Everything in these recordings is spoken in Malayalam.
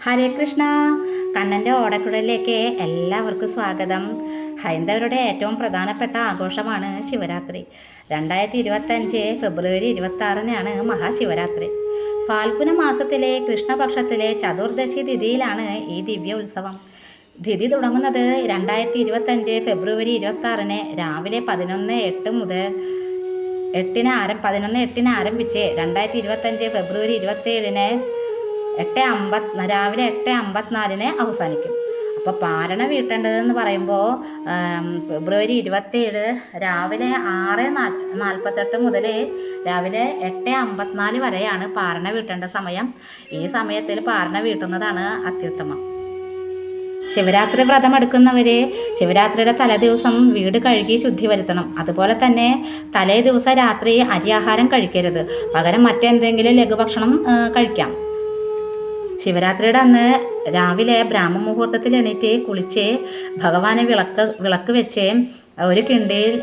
ഹരേ കൃഷ്ണ. കണ്ണന്റെ ഓടക്കുഴലിലേക്ക് എല്ലാവർക്കും സ്വാഗതം. ഹൈന്ദവരുടെ ഏറ്റവും പ്രധാനപ്പെട്ട ആഘോഷമാണ് ശിവരാത്രി. രണ്ടായിരത്തി ഇരുപത്തഞ്ച് ഫെബ്രുവരി ഇരുപത്തി ആറിനാണ് മഹാശിവരാത്രി. ഫാൽഗുന മാസത്തിലെ കൃഷ്ണപക്ഷത്തിലെ ചതുർദശി തിഥിയിലാണ് ഈ ദിവ്യ ഉത്സവം. തിഥി തുടങ്ങുന്നത് രണ്ടായിരത്തി ഇരുപത്തഞ്ച് ഫെബ്രുവരി ഇരുപത്തി ആറിന് രാവിലെ പതിനൊന്ന് എട്ട് മുതൽ എട്ടിന് ആരം പതിനൊന്ന് എട്ടിന് ആരംഭിച്ച് രണ്ടായിരത്തി ഇരുപത്തഞ്ച് ഫെബ്രുവരി ഇരുപത്തേഴിന് എട്ട് അമ്പത് രാവിലെ എട്ട് അമ്പത്തിനാലിന് അവസാനിക്കും. അപ്പോൾ പാരണ വീട്ടേണ്ടതെന്ന് പറയുമ്പോൾ ഫെബ്രുവരി ഇരുപത്തേഴ് രാവിലെ ആറ് നാ- നാൽപ്പത്തെട്ട് മുതൽ രാവിലെ എട്ട് അമ്പത്തിനാല് വരെയാണ് പാരണ വീട്ടേണ്ട സമയം. ഈ സമയത്തിൽ പാരണ വീട്ടുന്നതാണ് അത്യുത്തമം. ശിവരാത്രി വ്രതം എടുക്കുന്നവർ ശിവരാത്രിയുടെ തലേദിവസം വീട് കഴുകി ശുദ്ധി വരുത്തണം. അതുപോലെ തന്നെ തലേ ദിവസം രാത്രി അരിയാഹാരം കഴിക്കരുത്. പകരം മറ്റെന്തെങ്കിലും ലഘുഭക്ഷണം കഴിക്കാം. ശിവരാത്രിയുടെ അന്ന് രാവിലെ ബ്രാഹ്മ മുഹൂർത്തത്തിൽ എണീറ്റ് കുളിച്ച് ഭഗവാനെ വിളക്ക് വിളക്ക് വെച്ച് ഒരു കിണ്ടിയിൽ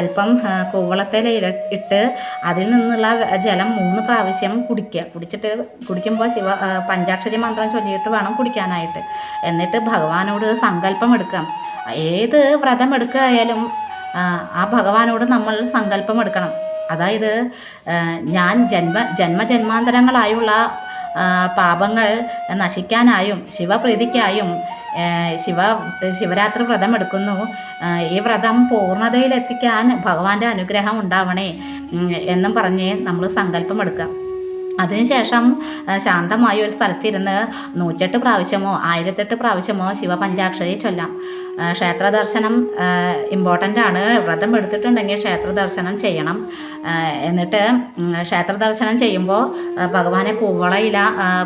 അല്പം കൂവളത്തേല ഇട്ട് അതിൽ നിന്നുള്ള ജലം മൂന്ന് പ്രാവശ്യം കുടിക്കുക. കുടിച്ചിട്ട് കുടിക്കുമ്പോൾ ശിവ പഞ്ചാക്ഷരി മന്ത്രം ചൊല്ലിയിട്ട് വേണം കുടിക്കാനായിട്ട്. എന്നിട്ട് ഭഗവാനോട് സങ്കല്പം എടുക്കാം ഏത് വ്രതം എടുക്കുകയായാലും ആ, ഭഗവാനോട് നമ്മൾ സങ്കല്പം എടുക്കണം. അതായത് ഞാൻ ജന്മ ജന്മജന്മാന്തരങ്ങളായുള്ള പാപങ്ങൾ നശിക്കാനായും ശിവപ്രീതിക്കായും ശിവ ശിവരാത്രി വ്രതം എടുക്കുന്നു. ഈ വ്രതം പൂർണതയിലെത്തിക്കാൻ ഭഗവാന്റെ അനുഗ്രഹം ഉണ്ടാവണേ എന്നും പറഞ്ഞ് നമ്മൾ സങ്കല്പം എടുക്കാം അതിനുശേഷം ശാന്തമായ ഒരു സ്ഥലത്തിരുന്ന് നൂറ്റെട്ട് പ്രാവശ്യമോ ആയിരത്തെട്ട് പ്രാവശ്യമോ ശിവപഞ്ചാക്ഷരി ചൊല്ലാം. ക്ഷേത്ര ദർശനം ഇമ്പോർട്ടന്റ് ആണ് വ്രതം എടുത്തിട്ടുണ്ടെങ്കിൽ ക്ഷേത്ര ദർശനം ചെയ്യണം എന്നിട്ട് ക്ഷേത്ര ദർശനം ചെയ്യുമ്പോൾ ഭഗവാനെ പൂവളയില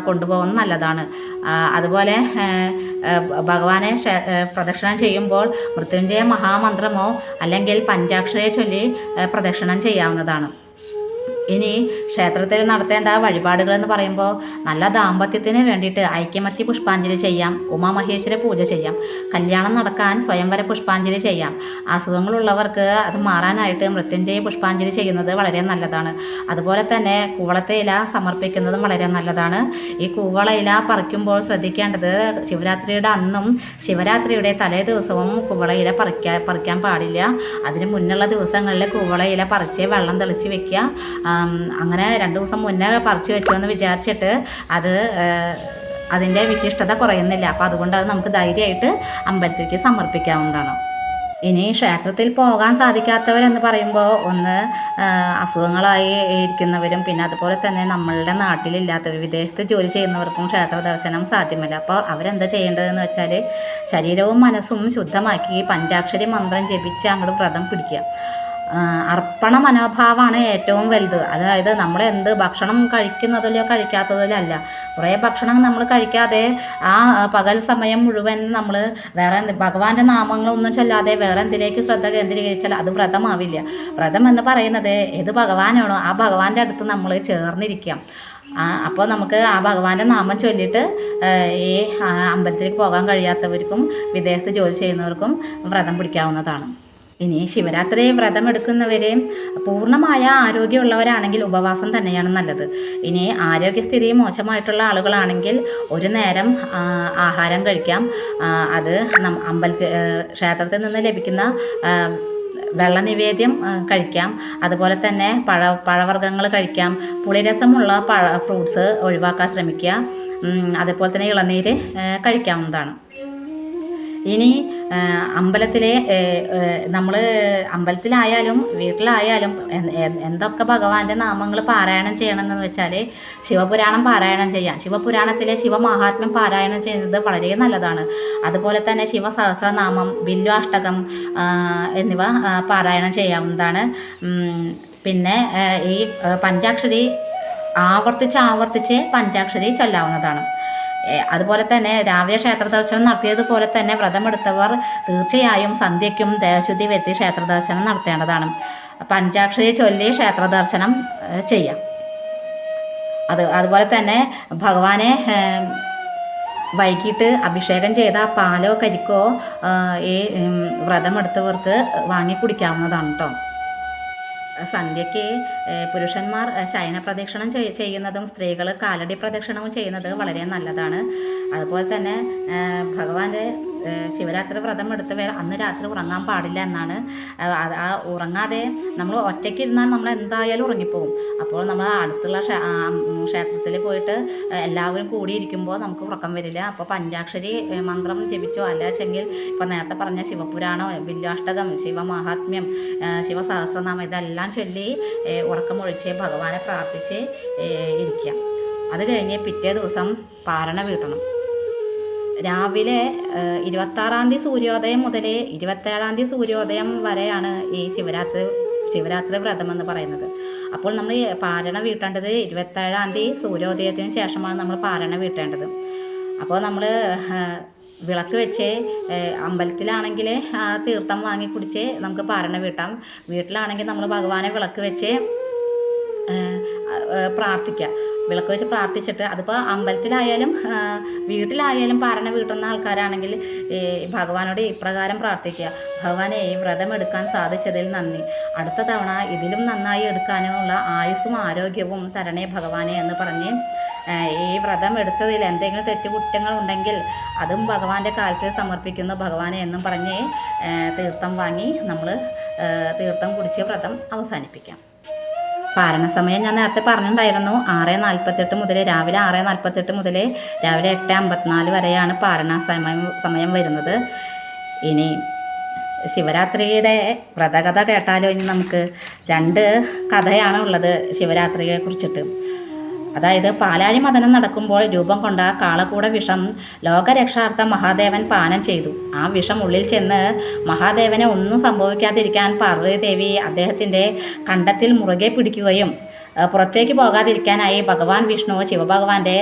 കൊണ്ടുപോകുന്നത് നല്ലതാണ്. അതുപോലെ ഭഗവാനെ പ്രദക്ഷിണം ചെയ്യുമ്പോൾ മൃത്യുഞ്ജയ മഹാമന്ത്രമോ അല്ലെങ്കിൽ പഞ്ചാക്ഷരയെ ചൊല്ലി പ്രദക്ഷിണം ചെയ്യാവുന്നതാണ്. ഇനി ക്ഷേത്രത്തിൽ നടത്തേണ്ട വഴിപാടുകൾ എന്ന് പറയുമ്പോൾ നല്ല ദാമ്പത്യത്തിന് വേണ്ടിയിട്ട് ഐക്യമത്യ പുഷ്പാഞ്ജലി ചെയ്യാം ഉമാമഹേശ്വര പൂജ ചെയ്യാം കല്യാണം നടക്കാൻ സ്വയംവര പുഷ്പാഞ്ജലി ചെയ്യാം. അസുഖങ്ങളുള്ളവർക്ക് അത് മാറാനായിട്ട് മൃത്യുഞ്ജയ പുഷ്പാഞ്ജലി ചെയ്യുന്നത് വളരെ നല്ലതാണ്. അതുപോലെ തന്നെ കൂവളത്തെ ഇല സമർപ്പിക്കുന്നതും വളരെ നല്ലതാണ്. ഈ കൂവള ഇല പറിക്കുമ്പോൾ ശ്രദ്ധിക്കേണ്ടത് ശിവരാത്രിയുടെ അന്നും ശിവരാത്രിയുടെ തലേ ദിവസവും കൂവളയില പറിക്കാൻ പറിക്കാൻ പാടില്ല. അതിന് മുന്നുള്ള ദിവസങ്ങളിൽ കൂവളയില പറിച്ച് വെള്ളം തെളിച്ച് വെക്കുക. അങ്ങനെ രണ്ട് ദിവസം മുന്നേ പറിച്ചു വെച്ചോന്ന് വിചാരിച്ചിട്ട് അത് അതിന്റെ വിശിഷ്ടത കുറയുന്നില്ല. അപ്പോൾ അതുകൊണ്ട് അത് നമുക്ക് ധൈര്യമായിട്ട് അമ്പലത്തിലേക്ക് സമർപ്പിക്കാവുന്നതാണ്. ഇനി ക്ഷേത്രത്തിൽ പോകാൻ സാധിക്കാത്തവരെന്ന് പറയുമ്പോൾ ഒന്ന് അസുഖങ്ങളായി ഇരിക്കുന്നവരും പിന്നെ അതുപോലെ തന്നെ നമ്മളുടെ നാട്ടിലില്ലാത്തവർ വിദേശത്ത് ജോലി ചെയ്യുന്നവർക്കും ക്ഷേത്ര ദർശനം സാധ്യമല്ല. അപ്പോൾ അവരെന്താ ചെയ്യേണ്ടതെന്ന് വെച്ചാൽ ശരീരവും മനസ്സും ശുദ്ധമാക്കി പഞ്ചാക്ഷരി മന്ത്രം ജപിച്ച് അങ്ങോട്ട് വ്രതം പിടിക്കുക. അർപ്പണ മനോഭാവമാണ് ഏറ്റവും വലുത്. അതായത് നമ്മൾ എന്ത് ഭക്ഷണം കഴിക്കുന്നതിലോ കഴിക്കാത്തതിലോ അല്ല കുറേ ഭക്ഷണം നമ്മൾ കഴിക്കാതെ ആ പകൽ സമയം മുഴുവൻ നമ്മൾ വേറെ ഭഗവാന്റെ നാമങ്ങളൊന്നും ചൊല്ലാതെ വേറെ എന്തിലേക്ക് ശ്രദ്ധ കേന്ദ്രീകരിച്ചാൽ അത് വ്രതമാവില്ല. വ്രതം എന്ന് പറയുന്നത് ഏത് ഭഗവാനാണോ ആ ഭഗവാന്റെ അടുത്ത് നമ്മൾ ചേർന്നിരിക്കാം. അപ്പോൾ നമുക്ക് ആ ഭഗവാന്റെ നാമം ചൊല്ലിയിട്ട് ഈ അമ്പലത്തിലേക്ക് പോകാൻ കഴിയാത്തവർക്കും വിദേശത്ത് ജോലി ചെയ്യുന്നവർക്കും വ്രതം പിടിക്കാവുന്നതാണ്. ഇനി ശിവരാത്രി വ്രതം എടുക്കുന്നവരെ പൂർണമായ ആരോഗ്യമുള്ളവരാണെങ്കിൽ ഉപവാസം തന്നെയാണ് നല്ലത്. ഇനി ആരോഗ്യസ്ഥിതി മോശമായിട്ടുള്ള ആളുകളാണെങ്കിൽ ഒരു നേരം ആഹാരം കഴിക്കാം. അത് അമ്പലത്തിൽ ക്ഷേത്രത്തിൽ നിന്ന് ലഭിക്കുന്ന വെള്ള നിവേദ്യം കഴിക്കാം. അതുപോലെ തന്നെ പഴ പഴവർഗങ്ങൾ കഴിക്കാം. പുളിരസമുള്ള പഴ ഫ്രൂട്ട്സ് ഒഴിവാക്കാൻ ശ്രമിക്കുക. അതുപോലെ തന്നെ ഇളനീര് കഴിക്കാവുന്നതാണ്. ഇനി അമ്പലത്തിലെ നമ്മൾ അമ്പലത്തിലായാലും വീട്ടിലായാലും എന്ത്- എന്ത്- എന്തൊക്കെ ഭഗവാന്റെ നാമങ്ങൾ പാരായണം ചെയ്യണമെന്ന് വെച്ചാൽ ശിവപുരാണം പാരായണം ചെയ്യാം. ശിവപുരാണത്തിലെ ശിവമഹാത്മ്യം പാരായണം ചെയ്യുന്നത് വളരെ നല്ലതാണ്. അതുപോലെ തന്നെ ശിവസഹസ്രനാമം ബില്വാഷ്ടകം ആ, എന്നിവ പാരായണം ചെയ്യാവുന്നതാണ്. പിന്നെ ഈ പഞ്ചാക്ഷരി ആവർത്തിച്ച് ആവർത്തിച്ച് പഞ്ചാക്ഷരി ചൊല്ലാവുന്നതാണ്. അതുപോലെ തന്നെ രാവിലെ ക്ഷേത്ര ദർശനം നടത്തിയതുപോലെ തന്നെ വ്രതമെടുത്തവർ തീർച്ചയായും സന്ധ്യയ്ക്കും ദേവശുദ്ധി വരുത്തി ക്ഷേത്ര ദർശനം നടത്തേണ്ടതാണ്. പഞ്ചാക്ഷരി ചൊല്ലി ക്ഷേത്ര ദർശനം ചെയ്യാം. അത് അതുപോലെ തന്നെ ഭഗവാനെ വൈകിട്ട് അഭിഷേകം ചെയ്ത പാലോ കരിക്കോ ഈ വ്രതമെടുത്തവർക്ക് വാങ്ങി കുടിക്കാവുന്നതാണ് കേട്ടോ സന്ധ്യയ്ക്ക് പുരുഷന്മാർ ശയന പ്രദക്ഷിണം ചെയ്- ചെയ്യുന്നതും സ്ത്രീകൾ കാലടി പ്രദക്ഷിണവും ചെയ്യുന്നത് വളരെ നല്ലതാണ്. അതുപോലെ തന്നെ ഭഗവാന്റെ ശിവരാത്രി വ്രതം എടുത്തവർ അന്ന് രാത്രി ഉറങ്ങാൻ പാടില്ല എന്നാണ്. ആ, ഉറങ്ങാതെ നമ്മൾ ഒറ്റയ്ക്ക് ഇരുന്നാൽ നമ്മൾ എന്തായാലും ഉറങ്ങിപ്പോവും അപ്പോൾ നമ്മൾ അടുത്തുള്ള ക്ഷേത്രത്തിൽ പോയിട്ട് എല്ലാവരും കൂടിയിരിക്കുമ്പോൾ നമുക്ക് ഉറക്കം വരില്ല. അപ്പോൾ പഞ്ചാക്ഷരി മന്ത്രം ജപിച്ചോ? അല്ലാച്ചെങ്കിൽ ഇപ്പോൾ നേരത്തെ പറഞ്ഞ ശിവപുരാണോ ബില്ലാഷ്ടകം ശിവമഹാത്മ്യം ശിവസഹസ്രനാമം ഇതെല്ലാം ചൊല്ലി ഉറക്കമൊഴിച്ച് ഭഗവാനെ പ്രാർത്ഥിച്ച് ഇരിക്കുക അത് കഴിഞ്ഞ് പിറ്റേ ദിവസം പാരണ വീട്ടണം. രാവിലെ ഇരുപത്തി ഇരുപത്താറാം തീയതി സൂര്യോദയം മുതൽ ഇരുപത്തേഴാം തീയതി സൂര്യോദയം വരെയാണ് ഈ ശിവരാത്രി ശിവരാത്രി വ്രതം എന്ന് പറയുന്നത്. അപ്പോൾ നമ്മൾ പാരണ വീട്ടേണ്ടത് ഇരുപത്തേഴാം തീയതി സൂര്യോദയത്തിന് ശേഷമാണ് നമ്മൾ പാരണ വീട്ടേണ്ടത്. അപ്പോൾ നമ്മൾ വിളക്ക് വെച്ച് അമ്പലത്തിലാണെങ്കിൽ ആ തീർത്ഥം വാങ്ങി കുടിച്ച് നമുക്ക് പാരണ വീട്ടാം. വീട്ടിലാണെങ്കിൽ നമ്മൾ ഭഗവാനെ വിളക്ക് വെച്ച് പ്രാർത്ഥിക്കുക വിളക്ക് വെച്ച് പ്രാർത്ഥിച്ചിട്ട് അതിപ്പോൾ അമ്പലത്തിലായാലും വീട്ടിലായാലും പറഞ്ഞ വീട്ടുന്ന ആൾക്കാരാണെങ്കിൽ ഭഗവാനോട് ഇപ്രകാരം പ്രാർത്ഥിക്കുക ഭഗവാനെ ഈ വ്രതം എടുക്കാൻ സാധിച്ചതിൽ നന്ദി. അടുത്ത തവണ ഇതിലും നന്നായി എടുക്കാനുള്ള ആയുസ്സും ആരോഗ്യവും തരണേ ഭഗവാനെ എന്ന് പറഞ്ഞ് ഈ വ്രതം എടുത്തതിൽ എന്തെങ്കിലും തെറ്റുകുറ്റങ്ങൾ ഉണ്ടെങ്കിൽ അതും ഭഗവാന്റെ കാലത്തിൽ സമർപ്പിക്കുന്നു ഭഗവാനെ എന്നും പറഞ്ഞ് തീർത്ഥം വാങ്ങി നമ്മൾ തീർത്ഥം കുടിച്ച് വ്രതം അവസാനിപ്പിക്കാം. പാരണ സമയം ഞാൻ നേരത്തെ പറഞ്ഞിട്ടുണ്ടായിരുന്നു. ആറ് നാൽപ്പത്തെട്ട് മുതൽ രാവിലെ ആറ് നാൽപ്പത്തെട്ട് മുതൽ രാവിലെ എട്ട് അമ്പത്തിനാല് വരെയാണ് പാരണ സമയം സമയം വരുന്നത്. ഇനി ശിവരാത്രിയുടെ വ്രതകഥ കേട്ടാലോ ഇനി നമുക്ക്. രണ്ട് കഥയാണ് ഉള്ളത് ശിവരാത്രിയെ കുറിച്ചിട്ട് അതായത് പാലാഴി മദനം നടക്കുമ്പോൾ രൂപം കൊണ്ട കാളക്കൂട വിഷം ലോകരക്ഷാർത്ഥം മഹാദേവൻ പാനം ചെയ്തു. ആ വിഷം ഉള്ളിൽ ചെന്ന് മഹാദേവനെ ഒന്നും സംഭവിക്കാതിരിക്കാൻ പാർവതി ദേവി അദ്ദേഹത്തിന്റെ കണ്ടത്തിൽ മുറുകെ പിടിക്കുകയും പുറത്തേക്ക് പോകാതിരിക്കാനായി ഭഗവാൻ വിഷ്ണു ശിവഭഗവാന്റെ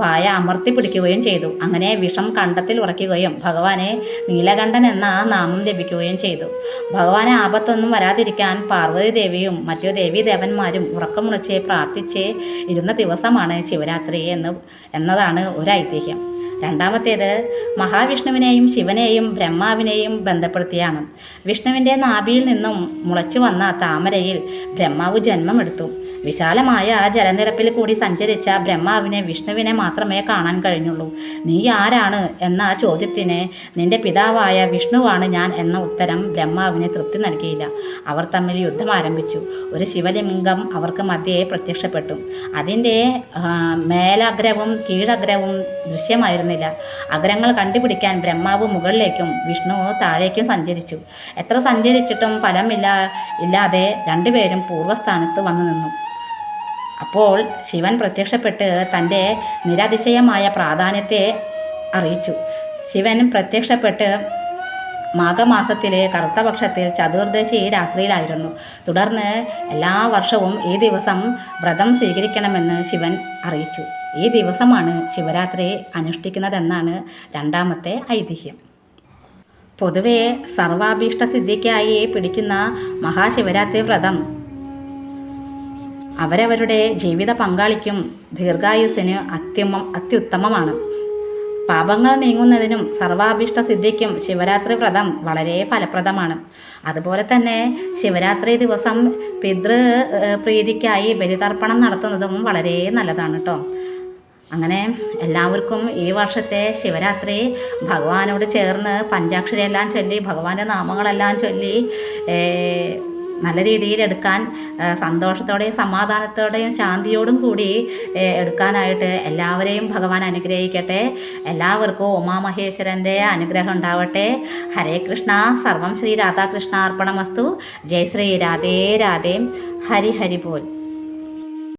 വായ അമർത്തി പിടിക്കുകയും ചെയ്തു. അങ്ങനെ വിഷം കണ്ടത്തിൽ ഉറയ്ക്കുകയും ഭഗവാനെ നീലകണ്ഠൻ എന്ന നാമം ലഭിക്കുകയും ചെയ്തു. ഭഗവാനെ ആപത്തൊന്നും വരാതിരിക്കാൻ പാർവതി ദേവിയും മറ്റു ദേവീദേവന്മാരും ദേവന്മാരും ഉറക്കമുറിച്ച് പ്രാർത്ഥിച്ച് ഇരുന്ന ദിവസമാണ് ശിവരാത്രി എന്ന് എന്നതാണ് ഒരു ഐതിഹ്യം രണ്ടാമത്തേത് മഹാവിഷ്ണുവിനെയും ശിവനെയും ബ്രഹ്മാവിനെയും ബന്ധപ്പെടുത്തിയാണ്. വിഷ്ണുവിന്റെ നാഭിയിൽ നിന്നും മുളച്ചു വന്ന താമരയിൽ ബ്രഹ്മാവ് ജന്മമെടുത്തു. വിശാലമായ ആ ജലനിരപ്പിൽ കൂടി സഞ്ചരിച്ച ബ്രഹ്മാവിനെ വിഷ്ണുവിനെ മാത്രമേ കാണാൻ കഴിഞ്ഞുള്ളൂ. നീ ആരാണ്? എന്ന ചോദ്യത്തിന് നിന്റെ പിതാവായ വിഷ്ണുവാണ് ഞാൻ എന്ന ഉത്തരം ബ്രഹ്മാവിന് തൃപ്തി നൽകിയില്ല. അവർ തമ്മിൽ യുദ്ധം ആരംഭിച്ചു. ഒരു ശിവലിംഗം അവർക്ക് മധ്യേ പ്രത്യക്ഷപ്പെട്ടു. അതിന്റെ ആ, മേലഗ്രവും കീഴഗ്രവും ദൃശ്യമായിരുന്നില്ല അഗ്രങ്ങൾ കണ്ടുപിടിക്കാൻ ബ്രഹ്മാവ് മുകളിലേക്കും വിഷ്ണു താഴേക്കും സഞ്ചരിച്ചു. എത്ര സഞ്ചരിച്ചിട്ടും ഫലമില്ല ഇല്ലാതെ രണ്ടുപേരും പൂർവസ്ഥാനത്ത് വന്നു നിന്നു. അപ്പോൾ ശിവൻ പ്രത്യക്ഷപ്പെട്ട് തന്റെ നിരതിശയമായ പ്രാധാന്യത്തെ അറിയിച്ചു. ശിവൻ പ്രത്യക്ഷപ്പെട്ട് മാഘമാസത്തിലെ കറുത്തപക്ഷത്തിൽ ചതുർദശി രാത്രിയിലായിരുന്നു. തുടർന്ന് എല്ലാ വർഷവും ഈ ദിവസം വ്രതം സ്വീകരിക്കണമെന്ന് ശിവൻ അറിയിച്ചു. ഈ ദിവസമാണ് ശിവരാത്രി അനുഷ്ഠിക്കുന്നതെന്നാണ് രണ്ടാമത്തെ ഐതിഹ്യം. പൊതുവെ സർവാഭീഷ്ട സിദ്ധിക്കായി പിടിക്കുന്ന മഹാശിവരാത്രി വ്രതം അവരവരുടെ ജീവിത പങ്കാളിക്കും ദീർഘായുസ്സിന് അത്യുമം അത്യുത്തമമാണ്. പാപങ്ങൾ നീങ്ങുന്നതിനും സർവാഭീഷ്ട സിദ്ധിക്കും ശിവരാത്രി വ്രതം വളരെ ഫലപ്രദമാണ്. അതുപോലെ തന്നെ ശിവരാത്രി ദിവസം പിതൃ പ്രീതിക്കായി ബലിതർപ്പണം നടത്തുന്നതും വളരെ നല്ലതാണ് കേട്ടോ അങ്ങനെ എല്ലാവർക്കും ഈ വർഷത്തെ ശിവരാത്രി ഭഗവാനോട് ചേർന്ന് പഞ്ചാക്ഷരിയെല്ലാം ചൊല്ലി ഭഗവാന്റെ നാമങ്ങളെല്ലാം ചൊല്ലി നല്ല രീതിയിൽ എടുക്കാൻ സന്തോഷത്തോടെയും സമാധാനത്തോടെയും ശാന്തിയോടും കൂടി എടുക്കാനായിട്ട് എല്ലാവരെയും ഭഗവാൻ അനുഗ്രഹിക്കട്ടെ. എല്ലാവർക്കും ഉമാമഹേശ്വരന്റെ അനുഗ്രഹം ഉണ്ടാവട്ടെ. ഹരേ കൃഷ്ണ. സർവം ശ്രീ രാധാകൃഷ്ണ അർപ്പണമസ്തു. ജയ് ശ്രീ രാധേ രാധേ. ഹരി ഹരി പോൽ